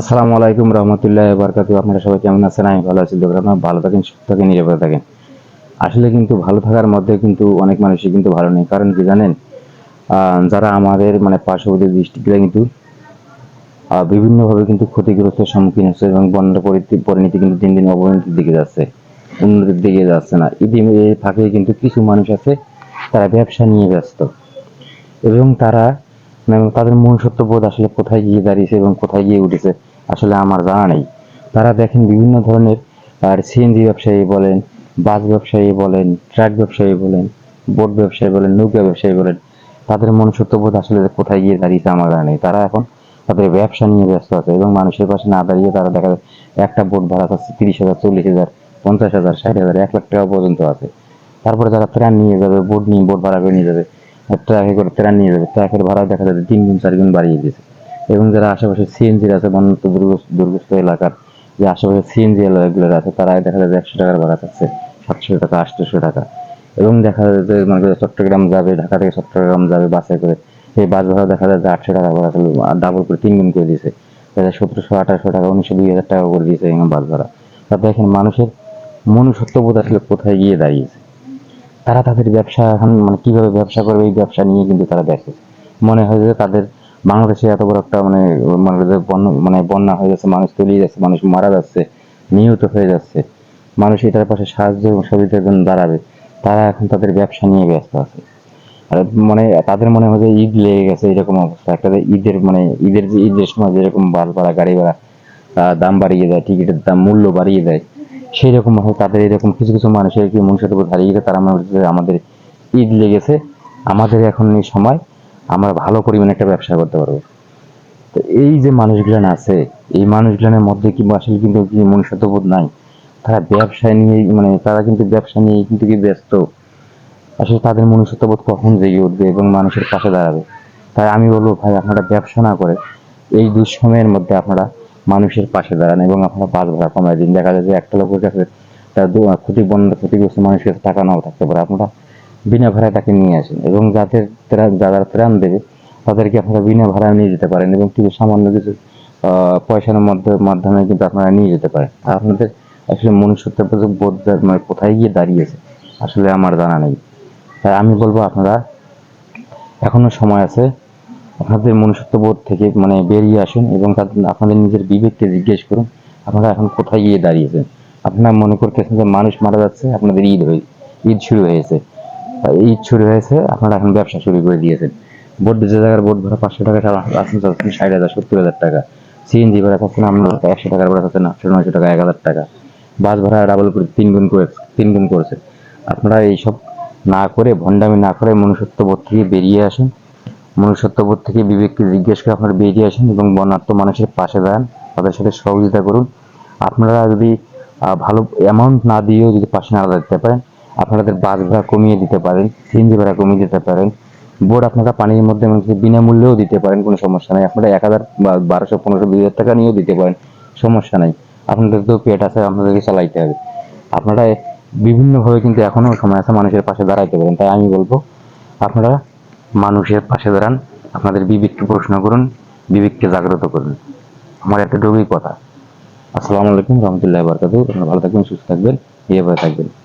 আসসালামু আলাইকুম রহমতুল্লাহ বারকাতু আপনারা সবাই কেমন আছেন? আমি ভালো আছি। দোকান আপনারা ভালো থাকেন, সুস্থ থাকেন, নিরাপদে থাকেন। আসলে কিন্তু ভালো থাকার মধ্যে কিন্তু অনেক মানুষই কিন্তু ভালো নেই। কারণ কি জানেন? যারা আমাদের মানে পার্শ্ববর্তী ডিস্ট্রিক্টে কিন্তু বিভিন্নভাবে কিন্তু ক্ষতিগ্রস্তের সম্মুখীন হচ্ছে এবং বন্যার পরিণতি কিন্তু দিন দিন অবনতির দিকে যাচ্ছে, উন্নতির দিকে যাচ্ছে না। ইতি এর ফাঁকে কিন্তু কিছু মানুষ আছে, তারা ব্যবসা নিয়ে ব্যস্ত এবং তারা তাদের মনুষ্যত্ব বোধ আসলে কোথায় গিয়ে দাঁড়িয়েছে এবং কোথায় গিয়ে উঠেছে, আসলে আমার জানা নেই। তারা দেখেন বিভিন্ন ধরনের, আর সিএনজি ব্যবসায়ী বলেন, বাস ব্যবসায়ী বলেন, ট্রাক ব্যবসায়ী বলেন বোট ব্যবসায়ী বলেন, নৌকা ব্যবসায়ী বলেন, তাদের মনুষ্যত্ব বোধ আসলে কোথায় গিয়ে দাঁড়িয়েছে আমার জানা নেই। তারা এখন তাদের ব্যবসা নিয়ে ব্যস্ত আছে এবং মানুষের পাশে না দাঁড়িয়ে তারা দেখা যায় একটা বোট ভাড়া পাচ্ছে তিরিশ হাজার, চল্লিশ হাজার, পঞ্চাশ হাজার, ষাট হাজার, এক লাখ টাকা পর্যন্ত আছে। তারপরে যারা ত্রাণ নিয়ে যাবে বোট নিয়ে বোট ভাড়া করে নিয়ে যাবে ট্রাকে করে ত্রাণ নিয়ে যাবে। ট্রাকের ভাড়া দেখা যাবে তিন গুণ, চার গুণ বাড়িয়ে দিয়েছে। এবং যারা আশেপাশে সিএনজির আছে, বন্যত দুর্গস্ত এলাকার যে আশেপাশে সিএনজি এলাকাগুলো আছে তারা দেখা যায় একশো টাকার ভাড়া থাকছে, সাতশো টাকা আটশোশো টাকা। এবং দেখা যায় যে মানে চট্টগ্রাম যাবে, ঢাকা থেকে চট্টগ্রাম যাবে বাসে করে। এই বাস ভাড়া দেখা যায় আটশো টাকা ভাড়া ডাবল করে, তিন গুণ করে দিয়েছে। দেখা সতেরোশো, আঠারোশো টাকা, উনিশশো, দুই হাজার টাকা করে দিয়েছে এখানে বাস ভাড়া। তা দেখেন মানুষের মনুষ্যত্ববোধ আসলে কোথায় গিয়ে দাঁড়িয়েছে? তারা তাদের ব্যবসা এখন মানে কীভাবে ব্যবসা করবে এই ব্যবসা নিয়ে কিন্তু তারা দেখে। মনে হয় যে তাদের বাংলাদেশে এত বড় একটা মানে মানে বন্য মানে বন্যা হয়ে যাচ্ছে, মানুষ তলিয়ে যাচ্ছে, মানুষ মারা যাচ্ছে, নিহত হয়ে যাচ্ছে, মানুষ এটার পাশে সাহায্য সহযোগিতার জন্য দাঁড়াবে, তারা এখন তাদের ব্যবসা নিয়ে ব্যস্ত আছে। আর মানে তাদের মনে হয় যে ঈদ লেগে গেছে, এরকম অবস্থা। একটা ঈদের মানে ঈদের যে, ঈদের সময় যেরকম বাস ভাড়া গাড়ি ভাড়া দাম বাড়িয়ে দেয়, টিকিটের দাম, মূল্য বাড়িয়ে দেয় সেই রকম হয়, তাদের এরকম কিছু কিছু মানুষের কি মনুষ্যত্ব হারিয়ে গেছে, তারা আমাদের ঈদ লেগেছে, আমাদের এখন এই সময় আমরা ভালো পরিমাণে একটা ব্যবসা করতে পারব। তো এই যে মানুষগুলান আছে, এই মানুষগুলানের মধ্যে কি আসলে কিন্তু কি মনুষ্যত্ববোধ নাই? তারা ব্যবসায় নিয়ে মানে তারা কিন্তু ব্যবসা নিয়ে কিন্তু কি ব্যস্ত? আসলে তাদের মনুষ্যত্ববোধ কখন জেগে উঠবে এবং মানুষের পাশে দাঁড়াবে? তাই আমি বলব ভাই, আপনারা ব্যবসা না করে এই দুঃসময়ের মধ্যে আপনারা মানুষের পাশে দাঁড়ান এবং আপনারা পাঁচ ভাড়া কমায় দিন দেখা যায় যে একটা লোকের কাছে তার দু- ক্ষতি বন্ধ ক্ষতিগ্রস্ত মানুষের কাছে টাকা নাও থাকতে পারে। আপনারা বিনা ভাড়ায় তাকে নিয়ে আসেন এবং যাদের যারা ত্রাণ দেবে, তাদেরকে আপনারা বিনা ভাড়ায় নিয়ে যেতে পারেন এবং কিছু সামান্য কিছু পয়সার মধ্যে মাধ্যমে কিন্তু আপনারা নিয়ে যেতে পারেন। আপনাদের আসলে মনুষ্যত্বের প্রতি বোধ মানে কোথায় গিয়ে দাঁড়িয়েছে? আসলে আমার জানা নেই। তাই আমি বলব আপনারা, এখনও সময় আছে আপনাদের মনুষ্যত্ববোধ থেকে মানে বেরিয়ে আসুন এবং আপনাদের নিজের বিবেককে জিজ্ঞেস করুন, আপনারা এখন কোথায় গিয়ে দাঁড়িয়েছেন? আপনারা মনে করতেছেন যে মানুষ মারা যাচ্ছে, আপনাদের ঈদ হয়ে, ঈদ শুরু হয়েছে। ঈদ শুরু হয়েছে, আপনারা এখন ব্যবসা শুরু করে দিয়েছেন। বোর্ড যে জায়গার বোর্ড ভাড়া পাঁচশো টাকা আসুন চাচ্ছেন ষাট হাজার, সত্তর হাজার টাকা। সিএনজি ভাড়া চাচ্ছেন আপনার একশো টাকার ভাড়া চাচ্ছেন আটশো নয়শো টাকা, এক হাজার টাকা। বাস ভাড়া ডাবল করে, তিন গুণ করে, তিন গুণ করেছে। আপনারা এইসব না করে, ভণ্ডামি না করে মনুষ্যত্ব বোধ থেকে বেরিয়ে আসুন। মনুষ্যত্ববোধ থেকে বিবেককে জিজ্ঞেস করে আপনারা বেরিয়ে আসুন এবং বন্যার্থ মানুষের পাশে দাঁড়ান, তাদের সাথে সহযোগিতা করুন। আপনারা যদি ভালো অ্যামাউন্ট না দিয়েও যদি পাশে না দাঁড়াতে পারেন, আপনাদের বাস ভাড়া কমিয়ে দিতে পারেন সিএনজি ভাড়া কমিয়ে দিতে পারেন, বোর্ড আপনারা পানির মধ্যে বিনামূল্যেও দিতে পারেন, কোনো সমস্যা নাই। আপনারা এক হাজার বারোশো, পনেরোশো, দুই হাজার টাকা নিয়েও দিতে পারেন, সমস্যা নাই। আপনাদের তো পেট আছে, আপনাদেরকে চালাইতে হবে। আপনারা বিভিন্নভাবে কিন্তু এখনও সময় আছে মানুষের পাশে দাঁড়াইতে পারেন, তাই আমি বলব, আপনারা মানুষের পাশে দাঁড়ান, আপনাদের বিবেককে প্রশ্ন করুন, বিবেককে জাগ্রত করুন। আমার একটা এতটুকুই কথা। আসসালামু আলাইকুম, রহমতুল্লাহ বারকাতু আপনারা ভালো থাকবেন, সুস্থ থাকবেন এভাবে থাকবেন।